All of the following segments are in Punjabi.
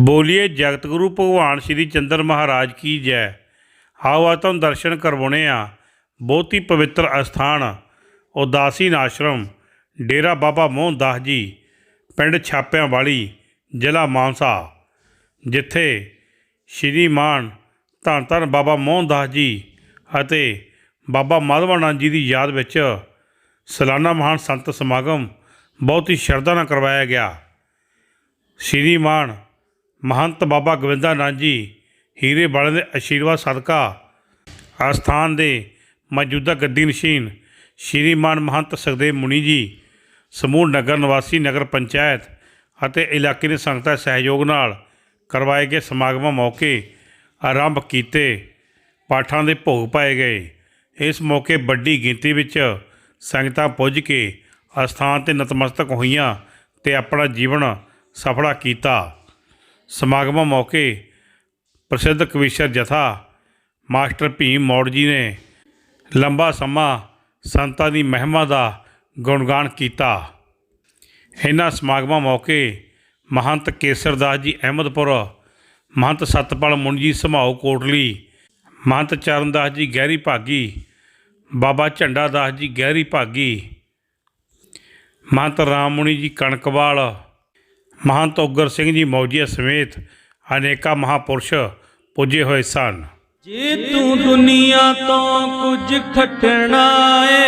ਬੋਲੀਏ ਜਗਤ ਗੁਰੂ ਭਗਵਾਨ ਸ਼੍ਰੀ ਚੰਦਰ ਮਹਾਰਾਜ ਕੀ ਜੈ। ਆਓ ਆ ਤੁਹਾਨੂੰ ਦਰਸ਼ਨ ਕਰਵਾਉਣੇ ਆ। ਬਹੁਤ ਹੀ ਪਵਿੱਤਰ ਅਸਥਾਨ, ਉਦਾਸੀਨ ਆਸ਼ਰਮ, ਡੇਰਾ ਬਾਬਾ ਮੋਹਨ ਦਾਸ ਜੀ, ਪਿੰਡ ਛਾਪਿਆਂ ਵਾਲੀ, ਜ਼ਿਲ੍ਹਾ ਮਾਨਸਾ, ਜਿੱਥੇ ਸ਼੍ਰੀ ਮਾਨ ਧੰਨ ਧੰਨ ਬਾਬਾ ਮੋਹਨ ਦਾਸ ਜੀ ਅਤੇ ਬਾਬਾ ਮਾਧਵਾਨੰਦ ਜੀ ਦੀ ਯਾਦ ਵਿੱਚ ਸਾਲਾਨਾ ਮਹਾਨ ਸੰਤ ਸਮਾਗਮ, ਬਹੁਤ ਹੀ ਸ਼ਰਧਾ ਨਾਲ ਕਰਵਾਇਆ ਗਿਆ। ਸ਼੍ਰੀਮਾਨ ਮਹੰਤ ਬਾਬਾ ਗੋਬਿੰਦਾਨੰਦ ਜੀ, ਹੀਰੇ ਵਾਲੇ ਦੇ ਆਸ਼ੀਰਵਾਦ ਸਦਕਾ ਆਸਥਾਨ ਦੇ ਮੌਜੂਦਾ ਗੱਦੀ ਨਸ਼ੀਨ, ਸ਼੍ਰੀਮਾਨ ਮਹੰਤ ਸੁਖਦੇਵ ਮੁਨੀ ਜੀ, ਸਮੂਹ ਨਗਰ ਨਿਵਾਸੀ ਨਗਰ ਪੰਚਾਇਤ ਅਤੇ ਇਲਾਕੇ ਦੇ ਸੰਗਤਾਂ ਸਹਿਯੋਗ ਨਾਲ ਕਰਵਾਏ ਗਏ ਸਮਾਗਮਾਂ ਮੌਕੇ ਆਰੰਭ ਕੀਤੇ, ਪਾਠਾਂ ਦੇ ਭੋਗ ਪਾਏ ਗਏ। ਇਸ ਮੌਕੇ ਵੱਡੀ ਗਿਣਤੀ ਵਿੱਚ ਸੰਗਤਾਂ ਪੁੱਜ ਕੇ ਅਸਥਾਨ ਤੇ ਨਤਮਸਤਕ ਹੋਈਆਂ ਤੇ ਆਪਣਾ ਜੀਵਨ ਸਫਲਾ ਕੀਤਾ। ਸਮਾਗਮਾਂ ਮੌਕੇ ਪ੍ਰਸਿੱਧ ਕਵੀਸ਼ਰ ਜਥਾ ਮਾਸਟਰ ਭੀਮ ਮੌੜ ਜੀ ਨੇ ਲੰਬਾ ਸਮਾਂ ਸੰਤਾਂ ਦੀ ਮਹਿਮਾ ਦਾ ਗੁਣਗਾਨ ਕੀਤਾ। ਇਹਨਾਂ ਸਮਾਗਮਾਂ ਮੌਕੇ ਮਹੰਤ ਕੇਸਰਦਾਸ ਜੀ ਅਹਿਮਦਪੁਰ, ਮਹੰਤ ਸਤਪਾਲ ਮੁੰਨੀ ਜੀ ਸਮਾਓ ਕੋਟਲੀ, ਮਹੰਤ ਚਰਨਦਾਸ ਜੀ ਗਹਿਰੀ ਭਾਗੀ, ਬਾਬਾ ਝੰਡਾ ਦਾਸ ਜੀ ਗਹਿਰੀ ਭਾਗੀ, ਮਹੰਤ ਰਾਮ ਮੁਨੀ ਜੀ ਕਣਕਵਾਲ ਮਹੰਤ ਉਗਰ ਸਿੰਘ ਜੀ ਮੌਜੀਆ ਸਮੇਤ ਅਨੇਕਾਂ ਮਹਾਪੁਰਸ਼ ਪੁੱਜੇ ਹੋਏ ਸਨ। ਜੇ ਤੂੰ ਦੁਨੀਆ ਤੋਂ ਕੁਝ ਖਟਣਾ ਏ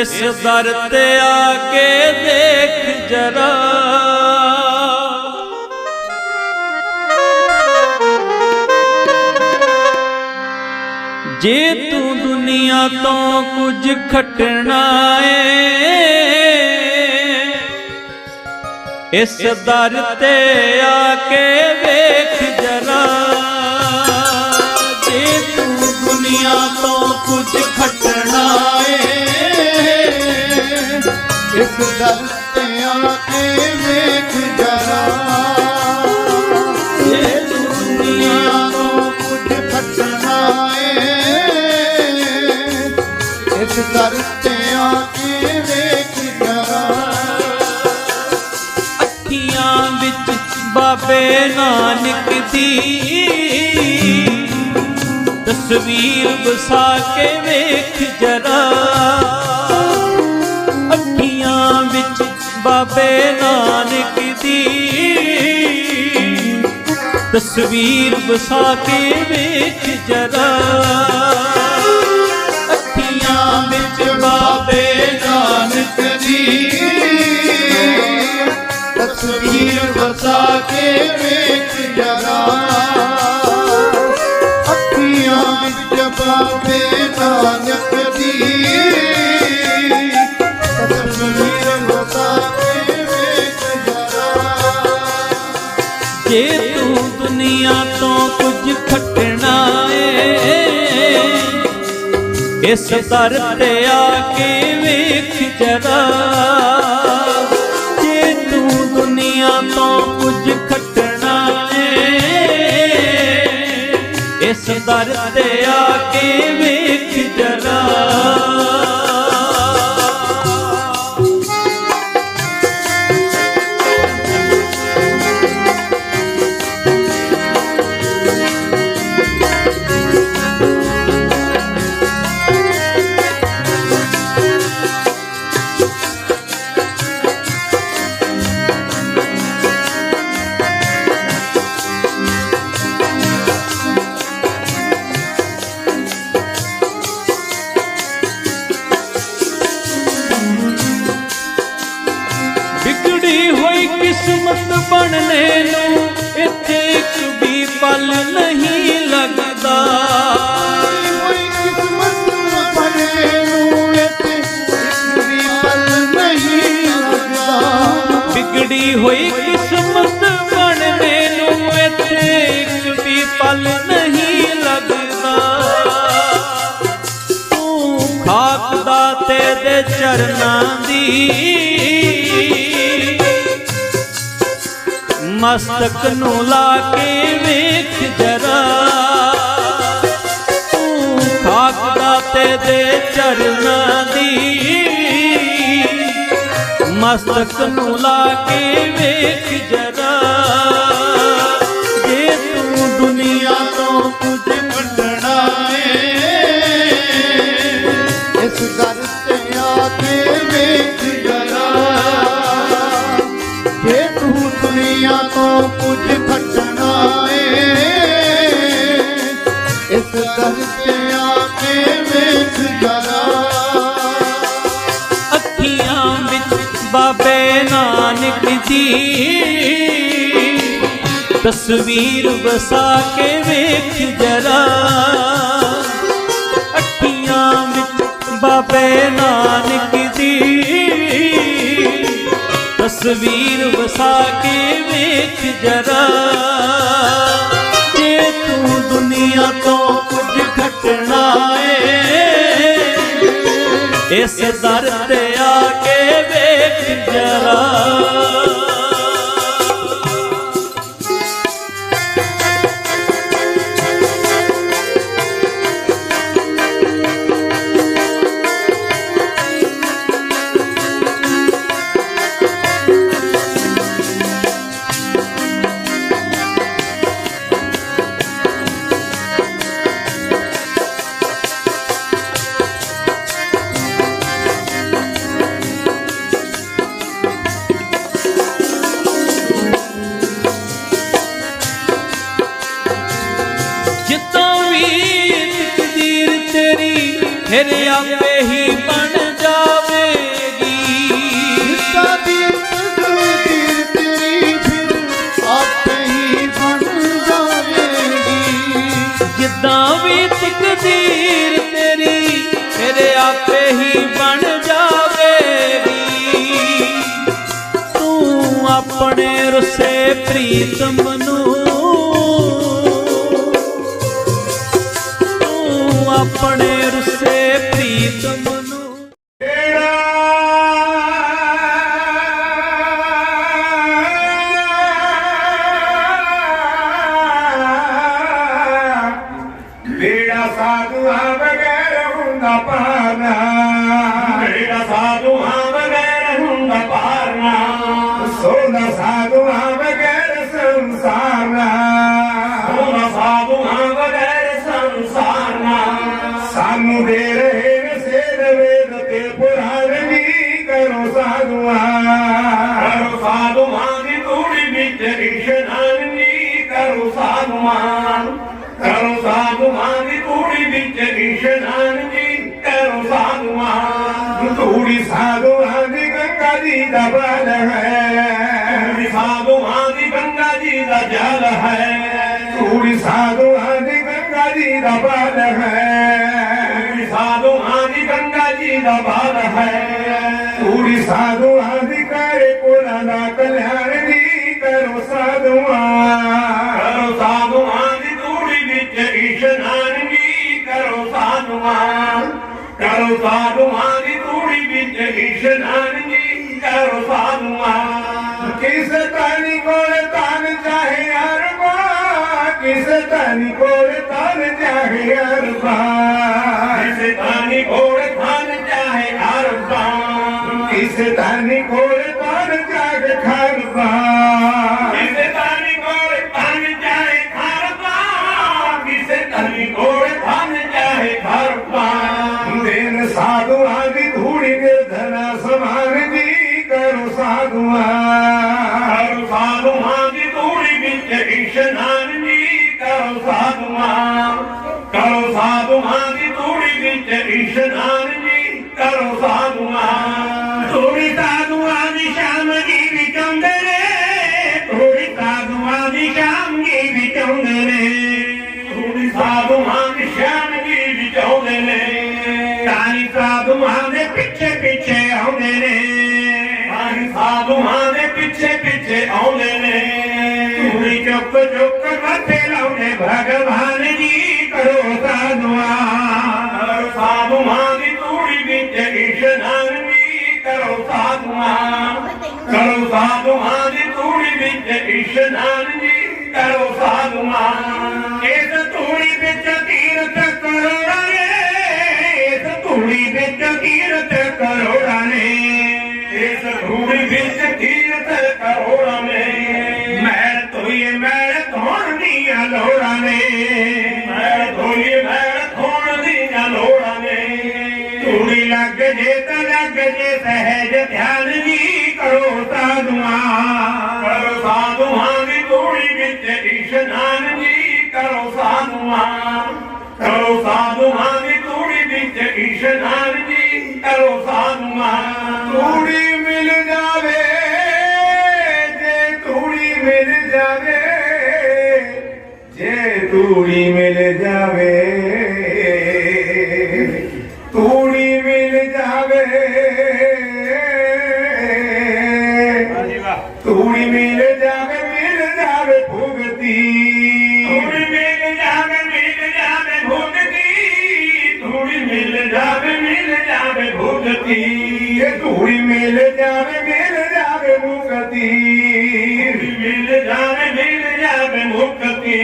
ਇਸ ਦਰ ਤੇ ਆ ਕੇ ਦੇਖ ਜਰਾ। ਜੇ ਤੂੰ ਦੁਨੀਆ ਤੋਂ ਕੁਝ ਖਟਣਾ ਏ। ਇਸ ਦਰ ਤੇ ਆ ਕੇ ਵੇਖ ਜਰਾ। ਜੇ ਤੂੰ ਦੁਨੀਆ ਤੋਂ ਕੁਝ ਖਟਣਾ ਏ, ਇਸ ਦਰ ਤੇ ਆ ਕੇ ਇਸ ਦਰ ਤੇ ਅੱਖੀਆਂ ਵਿੱਚ ਬਾਬੇ ਨਾਨਕ ਦੀ। ਤਸਵੀਰ ਵਸਾ ਕੇ ਵੇਖ ਜਰਾ। ਅੱਖੀਆਂ ਵਿੱਚ ਬਾਬੇ ਨਾਨਕ ਦੀ। ਤਸਵੀਰ ਵਸਾ ਕੇ ਵੇਖ ਜਰਾ। ਬਾਬੇ ਨਾਨਕ ਦੀ ਤਸਵੀਰ ਵਸਾ ਕੇ ਵੇਖ ਜਰਾ ਇਸ ਦਰ ਤੇ ਆ ਕੇ ਵੇਖ ਜਰਾ। ਜੇ ਤੂੰ ਦੁਨੀਆ ਤੋਂ ਕੁਝ ਖਟਣਾ ਏ, ਇਸ ਦਰ ਤੇ ਆ ਕੇ ਚਰਨਾਂ ਦੀ। ਮਸਤਕ ਨੂੰ ਲਾ ਕੇ ਵੇਖ ਜਰਾ। ਤੂੰ ਖਾਕ ਦਾ ਤੇ ਦੇ ਚਰਨਾਂ ਦੀ। ਮਸਤਕ ਨੂੰ ਲਾ ਕੇ ਵੇਖ ਜਰਾ। ਬਾਬੇ ਨਾਨਕ ਦੀ ਤਸਵੀਰ ਵਸਾ ਕੇ ਵੇਖ ਜਰਾ। ਅੱਖੀਆਂ ਵਿੱਚ ਬਾਬੇ ਨਾਨਕ ਦੀ ਤਸਵੀਰ ਵਸਾ ਕੇ ਵੇਖ ਜਰਾ। ਇਸ ਦਰ ਤੇ ਆ ਕੇ ਵੇਖ ਜਰਾ। ਤੂੰ ਆਪਣੇ ਰੁੱਸੇ ਪ੍ਰੀਤਮ ਨੂੰ। ਤੂੰ ਆਪਣੇ ਰੁੱਸੇ ਪ੍ਰੀਤਮ ਇਸ਼ਨਾਨ ਜੀ ਕਰੋ ਸਾਧੂਆਂ ਕਰੋ ਸਾਧੂਆਂ ਦੀ ਤੂੜੀ ਵਿੱਚ ਇਸ਼ਨਾਨ ਜੀ ਕਰੋ ਸਾਧੂਆਂ ਤੂੜੀ ਸਾਧੂਆਂ ਦੀ ਗੰਗਾ ਜੀ ਦਾ ਬਲ ਹੈ। ਤੂੜੀ ਸਾਧੂਆਂ ਦੀ ਗੰਗਾ ਜੀ ਦਾ ਜਲ ਹੈ। ਤੂੜੀ ਸਾਧੂਆਂ ਦੀ ਗੰਗਾ ਜੀ ਦਾ ਬਲ ਹੈ। ਤੂੜੀ ਸਾਧੂਆਂ ਦੀ ਗੰਗਾ ਜੀ ਦਾ ਬਲ ਹੈ। ਤੂੜੀ ਸਾਧੂਆਂ ਦੀ ਕਰੇ ਕੋਲਾ ਦਾ ਕਲਿਆਣ ਕਰੋ ਸਾਧੂਆਂ ਕਰੋ ਸਾਧੂਆਂ ਦੀ ਤੂੜੀ ਵਿੱਚ ਇਸ਼ਨਾਨ ਜੀ ਕਰੋ ਸਾਧੂਆਂ ਕਰੋ ਸਾਧੂਆਂ ਦੀ ਤੂੜੀ ਵਿੱਚ ਇਸ਼ਨਾਨ ਜੀ ਕਰੋ ਸਾਧੂਆਂ ਕਿਸ ਤਾਨੀ ਕੋਲ ਤਨ ਚਾਹੇ ਅਰਬਾ ਕਿਸ ਤਾਨੀ ਕੋਲ ਤਨ ਚਾਹੇ ਅਰਬਾ ਕਿਸ ਤਾਨੀ ਕੋਲ ਤਨ ਚਾਹੇ ਅਰਬਾ ਕਿਸ ਕਰੋ ਸਾਧੂਆਂ ਕਰੋ ਸਾਧੂਆਂ ਦੀ ਧੂੜੀ ਵਿੱਚ ਇਸ਼ਨਾਨ ਜੀ ਕਰੋ ਸਾਧੂਆਂ। ਕਰੋ ਸਾਧੂਆਂ ਦੀ ਧੂੜੀ ਵਿੱਚ ਇਸ਼ਨਾਨ ਜੀ ਕਰੋ ਸਾਧੂਆਂ। ਧੂੜੀ ਸਾਧੂਆਂ ਕਾਲੀ ਦੇ ਪਿੱਛੇ ਪਿੱਛੇ ਆਉਂਦੇ ਨੇ। ਧੂੜੀ ਚੁੱਕ ਚੁੱਕ ਮੱਥੇ ਲਾਉਂਦੇ, ਭਗਵਾਨ ਜੀ ਕਰੋ ਸਾਧੂਆਂ। ਕਰੋ ਸਾਧੂਆਂ ਦੀ ਧੂੜੀ ਵਿੱਚ ਇਸ਼ਨਾਨ ਜੀ ਕਰੋ ਸਾਧੂਆਂ। ਕਰੋ ਸਾਧੂਆਂ ਦੀ ਧੂੜੀ ਵਿੱਚ ਇਸ਼ਨਾਨ ਜੀ ਕਰੋ ਸਾਧੂਆਂ। ਇਸ ਧੂੜੀ ਵਿੱਚ ਤੀਰਥ ਕਰੋੜਾਂ ਨੇ ਇਸ ਧੂੜੀ ਵਿੱਚ ਤੀਰਥ ਕਰੋੜਾਂ ਨੇ ਇਸ ਨੇ ਮੈਲ ਧੋਈਏ ਮੈਲ ਧੋਣ ਦੀਆਂ ਲੋੜਾਂ ਨੇ। ਮੈਲ ਧੋਈਏ ਮੈਲ ਧੋਣ ਦੀਆਂ ਲੋੜਾਂ ਨੇ। ਧੂੜੀ ਲੱਗ ਜੇ ਤਾਂ ਲੱਗ ਜੇ, ਸਹਿਜ ਧਿਆਨ ਜੀ ਕਰੋ ਸਾਧੂਆਂ। ਕਰੋ ਸਾਧੂਆਂ ਦੀ ਧੂੜੀ ਵਿੱਚ ਇਸ਼ਨਾਨ ਜੀ ਕਰੋ ਸਾਧੂਆਂ। ਕਰੋ ਸਾਧੂਆਂ ਦੀ ਧੂੜੀ ਵਿੱਚ ਇਸ਼ਨਾਨ ਜੀ ਕਰੋ ਸਾਧੂਆਂ। ਧੂੜੀ ਜਾਵੇ ਮਿਲ ਜਾਵੇ ਭੁਗਤੀ। ਇਹ ਧੂੜੀ ਮਿਲ ਜਾਵੇ ਮਿਲ ਜਾਵੇ ਮੁਕਤੀ ਮਿਲ ਜਾਵੇ ਮਿਲ ਜਾਵੇ ਮੁਕਤੀ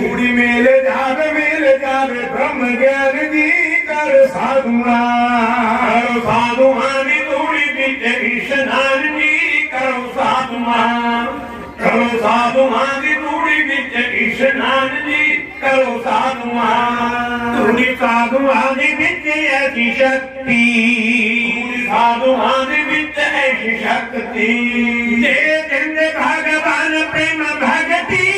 ਧੂੜੀ ਮਿਲ ਜਾਵੇ ਮਿਲ ਜਾਵੇ ਬ੍ਰਹਮ ਗਿਆਨ ਦੀ ਕਰ ਸਾਧੂਆਂ। ਕਰੋ ਸਾਧੂਆਂ ਦੀ ਧੂੜੀ ਵਿੱਚ ਇਸ਼ਨਾਨ ਜੀ ਕਰੋ ਸਾਧੂਆਂ। ਕਰੋ ਸਾਧੂਆਂ ਦੀ ਧੂੜੀ ਵਿੱਚ ਇਸ਼ਨਾਨ ਜੀ ਕਰੋ ਸਾਧੂਆਂ। ਧੂੜੀ ਸਾਧੂਆਂ ਦੇ ਵਿੱਚ ਐਸੀ ਸ਼ਕਤੀ। ਧੂੜੀ ਸਾਧੂਆਂ ਦੇ ਵਿੱਚ ਐਸੀ ਸ਼ਕਤੀ। ਦੇ ਦਿੰਦੇ ਭਗਵਾਨ ਪ੍ਰੇਮ ਭਗਤੀ।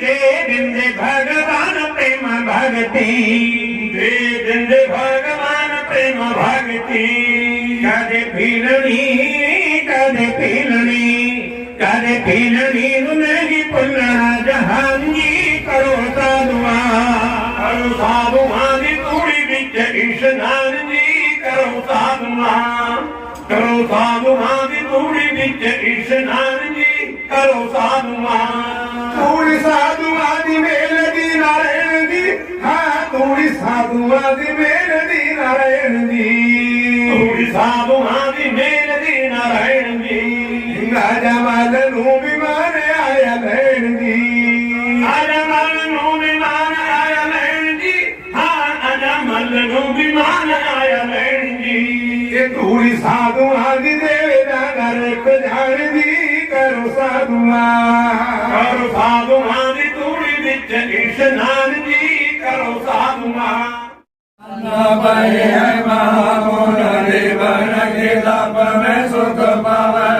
ਦੇ ਦਿੰਦੇ ਭਗਵਾਨ ਪ੍ਰੇਮ ਭਗਤੀ। ਦੇ ਦਿੰਦੇ ਭਗਵਾਨ ਪ੍ਰੇਮ ਭਗਤੀ। ਕਦੇ ਪੀਲਣੀ ਕਦੇ ਪੀਲਣੀ ਕਦੇ ਪੀਲਣੀ ਨੂੰ ਨਹੀਂ ਭੁੱਲਣਾ ਜਹਾਨ ਕਰੋ ਸਾਧੂਆਂ ਕਰੋ ਸਾਧੂਆਂ ਦੀ ਤੂੜੀ ਵਿੱਚ ਇਸ਼ਨਾਨ ਜੀ ਕਰੋ ਸਾਧੂਆਂ ਕਰੋ ਸਾਧੂਆਂ ਦੀ ਤੂੜੀ ਵਿੱਚ ਇਸ਼ਨਾਨ ਜੀ ਕਰੋ ਸਾਧੂਆਂ ਧੂੜੀ ਸਾਧੂਆਂ ਦੀ ਮੇਲ ਦੀ ਨਾਰਾਇਣ ਦੀ ਹਾਂ, ਧੂੜੀ ਸਾਧੂਆਂ ਦੀ ਮੇਲ ਦੀ ਨਾਰਾਇਣ ਦੀ ਧੂੜੀ ਸਾਧੂਆਂ ਦੀ ਮੇਲ ਦੀ ਨਾਰਾਇਣ ਦੀ ਰਾਜਾ ਮਾਲ ਨੂੰ ਬਿਮਾਰ ਆਇਆ ਲੈਣ ਦੀ ਦੀ ਇਹ ਧੂੜੀ ਸਾਧੂਆਂ ਦੀ ਦੇਵੇ ਦਾ ਘਰ ਪਛਾਣ ਦੀ ਕਰੋ ਸਾਧੂਆਂ। ਕਰੋ ਸਾਧੂਆਂ ਦੀ ਧੂੜੀ ਵਿੱਚ ਇਸ਼ਨਾਨ ਜੀ ਕਰੋ ਸਾਧੂਆਂ। ਬਰੇ ਹੈ ਮਹਾਮੋਨ ਦੇਵਨ ਕੇ ਤਪ ਮੈਂ ਸੁਖ ਪਾਵੈ।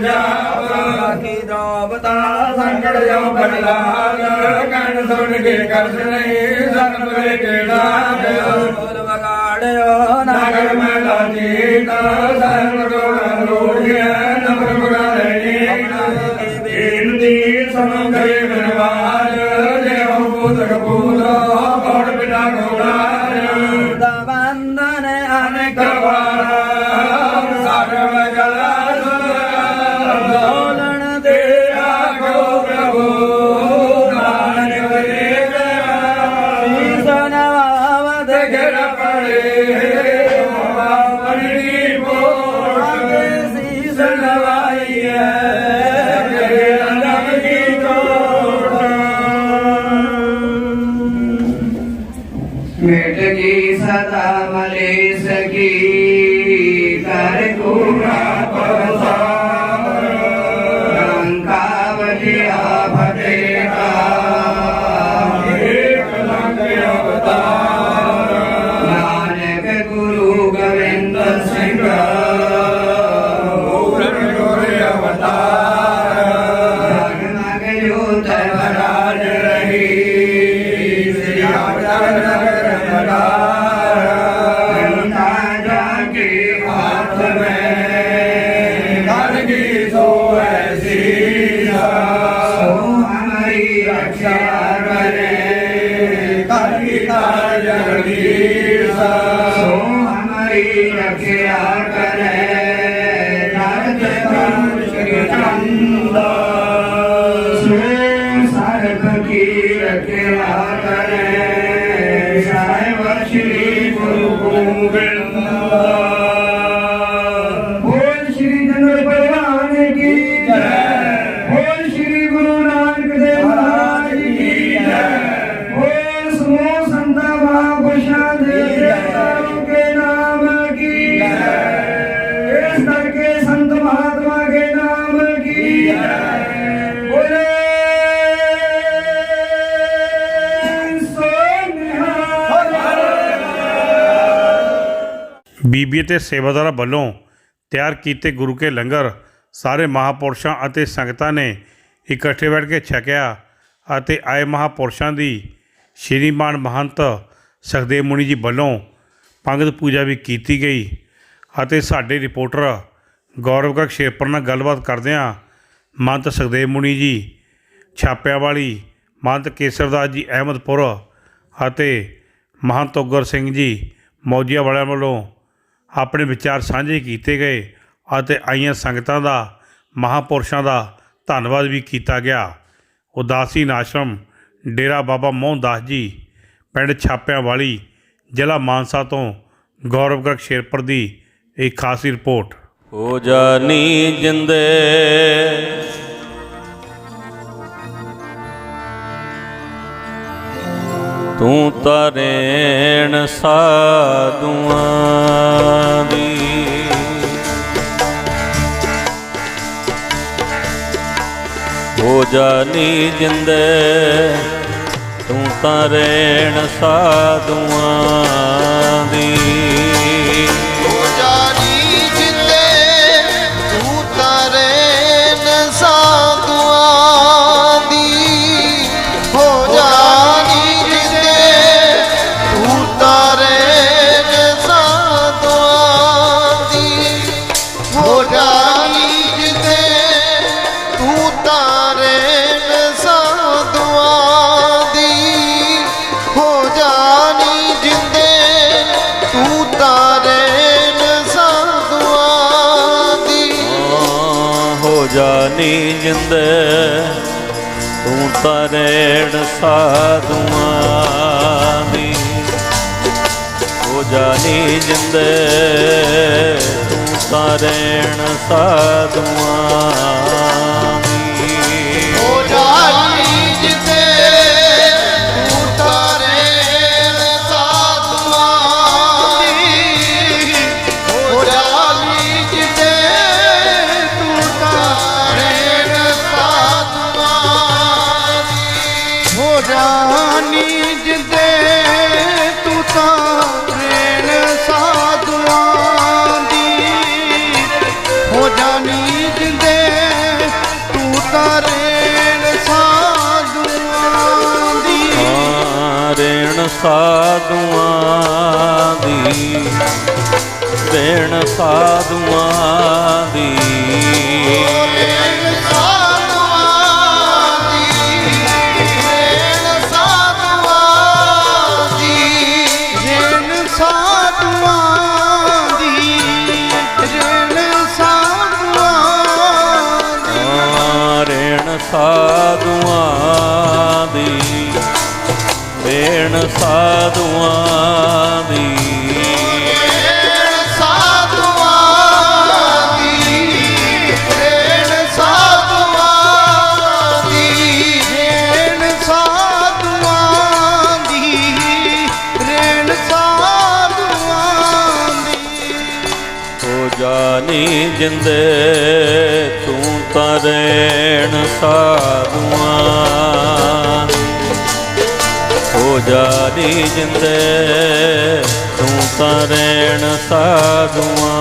ਨਾਮ ਜਪ ਜਾਪ ਕੀ ਦ੍ਰੋਵਤਾ ਸੰਕਟ ਜੋ ਬਦਲਾਲ ਕਣ ਸੁਣ ਕੇ ਕਰਸ ਨਹੀਂ ਸਨ ਪਰੇ ਕੇ ਲਾਗ ਬੋਲ ਵਗਾੜਿਓ ਨਾਗਰ ਮੈਂ ਲਾਜੀ ਤਾ ਸਰਨ యుధవరాజ ਬੀਬੀ ਅਤੇ ਸੇਵਾਦਾਰਾਂ ਵੱਲੋਂ ਤਿਆਰ ਕੀਤੇ ਗੁਰੂ ਕੇ ਲੰਗਰ ਸਾਰੇ ਮਹਾਪੁਰਸ਼ਾਂ ਅਤੇ ਸੰਗਤਾਂ ਨੇ ਇਕੱਠੇ ਬੈਠ ਕੇ ਛਕਿਆ ਅਤੇ ਆਏ ਮਹਾਪੁਰਸ਼ਾਂ ਦੀ ਸ਼੍ਰੀਮਾਨ ਮਹੰਤ ਸਖਦੇਵ ਮੁਨੀ ਜੀ ਵੱਲੋਂ ਪੰਗਤ ਪੂਜਾ ਵੀ ਕੀਤੀ ਗਈ ਅਤੇ ਸਾਡੇ ਰਿਪੋਰਟਰ ਗੌਰਵ ਗਰਗ ਸ਼ੇਰਪੁਰ ਨਾਲ ਗੱਲਬਾਤ ਕਰਦਿਆਂ ਮੰਤ ਸਖਦੇਵ ਮੁਨੀ ਜੀ ਛਾਪਿਆਂ ਵਾਲੀ ਮਹੰਤ ਕੇਸਰਦਾਸ ਜੀ, ਅਹਿਮਦਪੁਰ ਅਤੇ ਮਹੰਤ ਉਗਰ ਸਿੰਘ ਜੀ ਮੌਜੀਆ ਵਾਲਿਆਂ ਵੱਲੋਂ ਆਪਣੇ ਵਿਚਾਰ ਸਾਂਝੇ ਕੀਤੇ ਗਏ ਅਤੇ ਆਈਆਂ ਸੰਗਤਾਂ ਦਾ, ਮਹਾਪੁਰਸ਼ਾਂ ਦਾ ਧੰਨਵਾਦ ਵੀ ਕੀਤਾ ਗਿਆ। ਉਦਾਸੀਨ ਆਸ਼ਰਮ ਡੇਰਾ ਬਾਬਾ ਮੋਹਨਦਾਸ ਜੀ, ਪਿੰਡ ਛਾਪਿਆਂ ਵਾਲੀ, ਜ਼ਿਲ੍ਹਾ ਮਾਨਸਾ ਤੋਂ ਗੌਰਵ ਗਰਗ ਸ਼ੇਰਪੁਰ ਦੀ ਇੱਕ ਖਾਸੀ ਰਿਪੋਰਟ। ਹੋ ਜਾਨੀ ਜਿੰਦੇ ਤੂੰ ਤਰੇਣ ਸਾਧੂਆਂ ਦੀ। ਹੋ ਜਾਨੀ ਜਿੰਦੇ ਤੂੰ ਤਰੇਣ ਸਾਧੂਆਂ ਦੀ। ਤੂੰ ਸਾਧੂਆਂ ਦੀ। ਹੋ ਜਾਨੀ ਜਿੰਦੇ ਤੂੰ ਤਰੇਣ ਸਾਧੂਆਂ ਸਾਧੂਆਂ ਦੀ ਰੇਣ ਸਾਧੂਆਂ ਦੀ। ਸਾਧੂਆਂ ਦੀ। ਵੇਣ ਸਾਧੂਆਂ ਦੀ। ਜਾਨੀ ਜਿੰਦੇ ਤੂੰ ਤਰੇਣ ਸਾਧੂਆਂ ਪੁਜਾਰੀ ਜਿੰਦੇ ਤੂੰ ਤਾਂ ਰੇਣ ਸਾਧੂਆਂ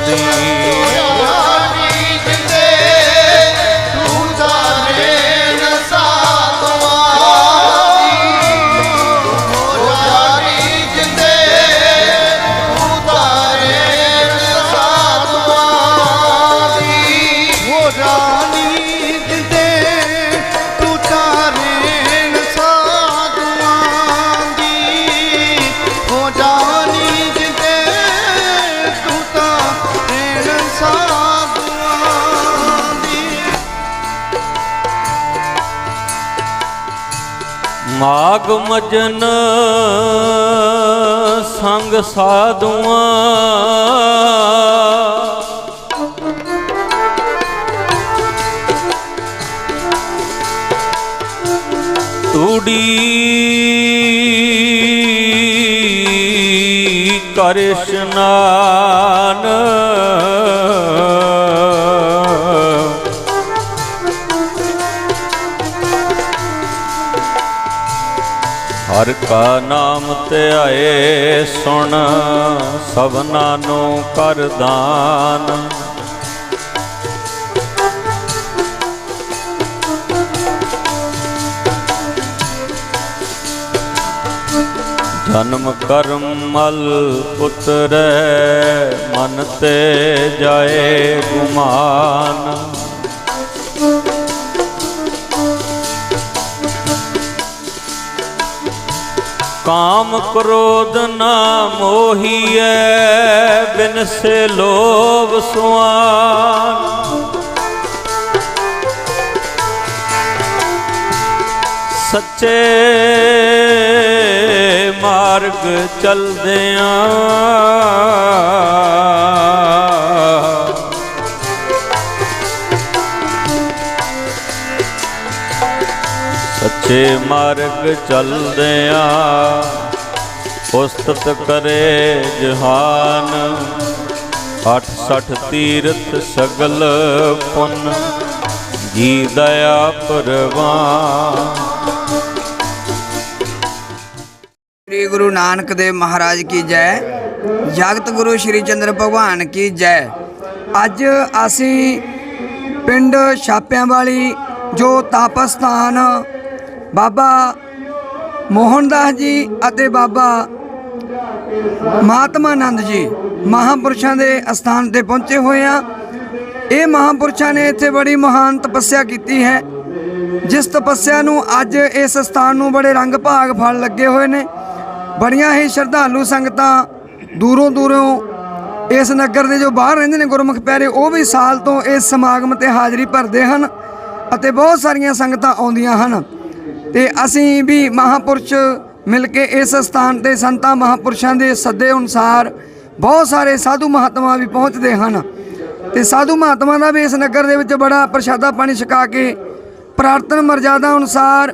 ਦੀ। ਮਾਗ ਮਜਨ ਸੰਗ ਸਾਧੂਆਂ। ਤੂੜੀ ਕਰ ਕਾ ਨਾਮ ਧਿਆਏ ਸੁਣ ਸਭਨਾ ਨੂੰ ਕਰ ਦਾਨ। ਜਨਮ ਕਰਮ ਮਲ ਪੁੱਤਰੈ, ਮਨ ਤੇ ਜਾਏ ਗੁਮਾਨ। ਕਾਮ ਕ੍ਰੋਧ ਨਾ ਮੋਹੀਐ ਬਿਨ ਸੇ ਲੋਭ ਸੁਆਨ। ਸੱਚੇ ਮਾਰਗ ਚਲਦਿਆਂ ਸੱਚੇ ਮਾਰਗ ਚਲਦਿਆਂ ਉਸਤਤ ਕਰੇ ਜਹਾਨ 68 ਤੀਰਥ ਸਗਲ ਪੁੰਨ ਜੀ ਦਇਆ ਪਰਵਾਨ। ਸ੍ਰੀ ਗੁਰੂ ਨਾਨਕ ਦੇਵ ਮਹਾਰਾਜ ਕੀ ਜੈ, ਜਗਤ ਗੁਰੂ ਸ੍ਰੀ ਚੰਦਰ ਭਗਵਾਨ ਕੀ ਜੈ। ਅੱਜ ਅਸੀਂ ਪਿੰਡ ਛਾਪਿਆਂ ਵਾਲੀ ਜੋ ਤਾਪਸਥਾਨ ਬਾਬਾ ਮੋਹਨਦਾਸ ਜੀ ਅਤੇ ਬਾਬਾ ਮਹਾਤਮਾ ਆਨੰਦ ਜੀ ਮਹਾਪੁਰਸ਼ਾਂ ਦੇ ਅਸਥਾਨ ਤੇ ਪਹੁੰਚੇ ਹੋਏ ਆ। ਇਹ ਮਹਾਪੁਰਸ਼ਾਂ ਨੇ ਇੱਥੇ ਬੜੀ ਮਹਾਨ ਤਪੱਸਿਆ ਕੀਤੀ ਹੈ। ਜਿਸ ਤਪੱਸਿਆ ਨੂੰ ਅੱਜ ਇਸ ਸਥਾਨ ਨੂੰ ਬੜੇ ਰੰਗ ਭਾਗ ਫਲ ਲੱਗੇ ਹੋਏ ਨੇ। ਬੜੀਆਂ ਹੀ ਸ਼ਰਧਾਲੂ ਸੰਗਤਾਂ ਦੂਰੋਂ ਦੂਰੋਂ ਇਸ ਨਗਰ ਦੇ ਜੋ ਬਾਹਰ ਰਹਿੰਦੇ ਨੇ ਗੁਰਮੁਖ ਪਿਆਰੇ, ਉਹ ਵੀ ਸਾਲ ਤੋਂ ਇਸ ਸਮਾਗਮ ਤੇ ਹਾਜ਼ਰੀ ਭਰਦੇ ਹਨ ਅਤੇ ਬਹੁਤ ਸਾਰੀਆਂ ਸੰਗਤਾਂ ਆਉਂਦੀਆਂ ਹਨ। ਤੇ ਅਸੀਂ ਵੀ ਮਹਾਪੁਰਸ਼ ਮਿਲ ਕੇ ਇਸ ਸਥਾਨ ਤੇ ਸੰਤਾਂ ਮਹਾਪੁਰਸ਼ਾਂ ਦੇ ਸੱਦੇ ਅਨੁਸਾਰ ਬਹੁਤ ਸਾਰੇ ਸਾਧੂ ਮਹਾਤਮਾ ਵੀ ਪਹੁੰਚਦੇ ਹਨ। ਤੇ ਸਾਧੂ ਮਹਾਤਮਾ ਦਾ ਵੀ ਇਸ ਨਗਰ ਦੇ ਵਿੱਚ ਬੜਾ ਪ੍ਰਸ਼ਾਦਾ ਪਾਣੀ ਛਕਾ ਕੇ ਪ੍ਰਾਰਥਨ ਮਰਜ਼ਾਦਾ ਅਨੁਸਾਰ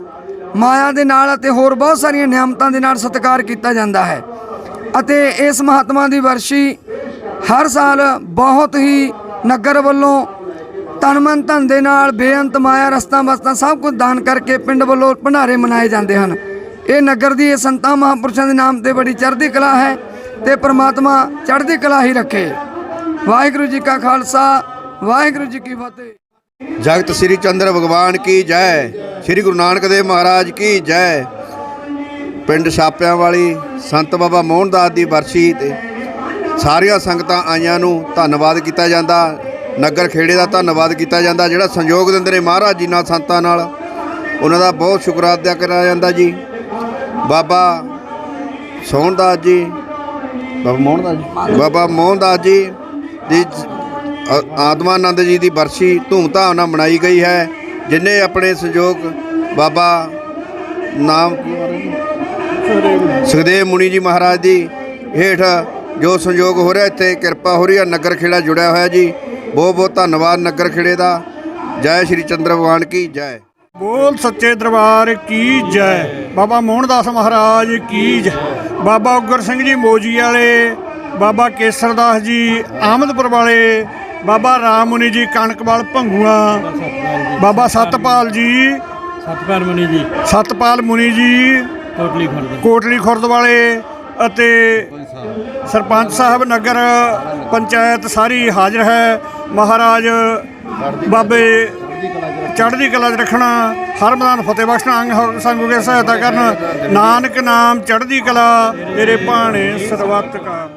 ਮਾਇਆ ਦੇ ਨਾਲ ਅਤੇ ਹੋਰ ਬਹੁਤ ਸਾਰੀਆਂ ਨਿਯਮਤਾਂ ਦੇ ਨਾਲ ਸਤਿਕਾਰ ਕੀਤਾ ਜਾਂਦਾ ਹੈ। ਅਤੇ ਇਸ ਮਹਾਤਮਾ ਦੀ ਵਰਸ਼ੀ ਹਰ ਸਾਲ ਬਹੁਤ ਹੀ ਨਗਰ ਵੱਲੋਂ ਤਨ ਮਨ ਧਨ ਦੇ ਨਾਲ ਬੇਅੰਤ ਮਾਇਆ, ਰਸਤਾ ਬਸਤਾ ਸਭ ਕੁਝ ਦਾਨ ਕਰਕੇ ਪਿੰਡ ਵੱਲੋਂ ਭੰਡਾਰੇ ਮਨਾਏ ਜਾਂਦੇ ਹਨ। ਇਹ ਨਗਰ ਦੀ ਇਹ ਸੰਤਾਂ ਮਹਾਂਪੁਰਸ਼ਾਂ ਦੇ ਨਾਮ ਤੇ ਬੜੀ ਚੜ੍ਹਦੀ ਕਲਾ ਹੈ ਤੇ ਪ੍ਰਮਾਤਮਾ ਚੜ੍ਹਦੀ ਕਲਾ ਹੀ ਰੱਖੇ। ਵਾਹਿਗੁਰੂ ਜੀ ਕਾ ਖਾਲਸਾ, ਵਾਹਿਗੁਰੂ ਜੀ ਕੀ ਫਤਿਹ। ਜਗਤ ਸ੍ਰੀ ਚੰਦਰ ਭਗਵਾਨ ਕੀ ਜੈ, ਸ੍ਰੀ ਗੁਰੂ ਨਾਨਕ ਦੇਵ ਮਹਾਰਾਜ ਕੀ ਜੈ। ਪਿੰਡ ਛਾਪਿਆਂ ਵਾਲੀ ਸੰਤ ਬਾਬਾ ਮੋਹਨਦਾਸ ਦੀ ਵਰਸ਼ੀ ਤੇ ਸਾਰੀਆਂ ਸੰਗਤਾਂ ਆਈਆਂ ਨੂੰ ਧੰਨਵਾਦ ਕੀਤਾ ਜਾਂਦਾ। ਨਗਰ ਖੇੜੇ ਦਾ ਧੰਨਵਾਦ ਕੀਤਾ ਜਾਂਦਾ, ਜਿਹੜਾ ਸੰਯੋਗ ਦਿੰਦੇ ਨੇ ਮਹਾਰਾਜ ਜੀ ਨਾਲ, ਸੰਤਾਂ ਨਾਲ। ਉਹਨਾਂ ਦਾ ਬਹੁਤ ਸ਼ੁਕਰ ਸ਼ੁਕਰਾਦਾ ਕਰਿਆ ਜਾਂਦਾ ਜੀ। ਬਾਬਾ ਸੋਹਣਦਾਸ ਜੀ, ਬਾਬਾ ਮੋਹਨਦਾਸ ਜੀ, ਬਾਬਾ ਮੋਹਨਦਾਸ ਜੀ ਦੀ ਅ- ਆਤਮਾਨੰਦ ਜੀ ਦੀ ਬਰਸੀ ਧੂਮਧਾਮ ਨਾਲ ਮਨਾਈ ਗਈ ਹੈ। ਜਿਨੇ ਆਪਣੇ ਸੰਯੋਗ ਬਾਬਾ ਨਾਮ ਸੁਖਦੇਵ ਮੁਨੀ ਜੀ ਮਹਾਰਾਜ ਦੀ ਹੇਠ ਜੋ ਸੰਯੋਗ ਹੋ ਰਿਹਾ, ਇੱਥੇ ਕਿਰਪਾ ਹੋ ਰਹੀ ਹੈ, ਨਗਰ ਖੇੜਾ ਜੁੜਿਆ ਹੋਇਆ ਜੀ। ਬਹੁਤ ਬਹੁਤ ਧੰਨਵਾਦ ਨਗਰ ਖੇੜੇ ਦਾ। ਜੈ ਸ਼੍ਰੀ ਚੰਦਰ ਭਗਵਾਨ ਕੀ ਜੈ। ਬੋਲ ਸੱਚੇ ਦਰਬਾਰ ਕੀ ਜੈ। ਬਾਬਾ ਮੋਹਨਦਾਸ ਮਹਾਰਾਜ ਕੀ ਜੈ। ਬਾਬਾ ਉਗਰ ਸਿੰਘ ਜੀ ਮੋਜੀ ਵਾਲੇ ਬਾਬਾ ਕੇਸਰਦਾਸ ਜੀ ਆਮਦਪੁਰ ਵਾਲੇ ਬਾਬਾ ਰਾਮ ਮੁਨੀ ਜੀ ਕਣਕਵਾਲ ਭੰਗੂਆ ਬਾਬਾ ਸਤਪਾਲ ਜੀ ਸਤਪਾਲ ਮਨੀ ਜੀ। ਸਤਪਾਲ ਮੁਨੀ ਜੀ ਕੋਟਲੀ ਖੁਰਦ। ਕੋਟਲੀ ਖੁਰਦ ਵਾਲੇ ਅਤੇ ਸਰਪੰਚ ਸਾਹਿਬ, ਨਗਰ ਪੰਚਾਇਤ ਸਾਰੀ ਹਾਜ਼ਰ ਹੈ। ਮਹਾਰਾਜ ਬਾਬੇ ਚੜ੍ਹਦੀ ਕਲਾ 'ਚ ਰੱਖਣਾ, ਹਰ ਮੈਦਾਨ ਫਤਿਹ ਬਖਸ਼ਣਾ, ਅੰਗ ਸੰਗੂ ਸਹਾਇਤਾ ਕਰਨ। ਨਾਨਕ ਨਾਮ ਚੜ੍ਹਦੀ ਕਲਾ ਤੇਰੇ ਭਾਣੇ ਸਰਬੱਤ ਕਾ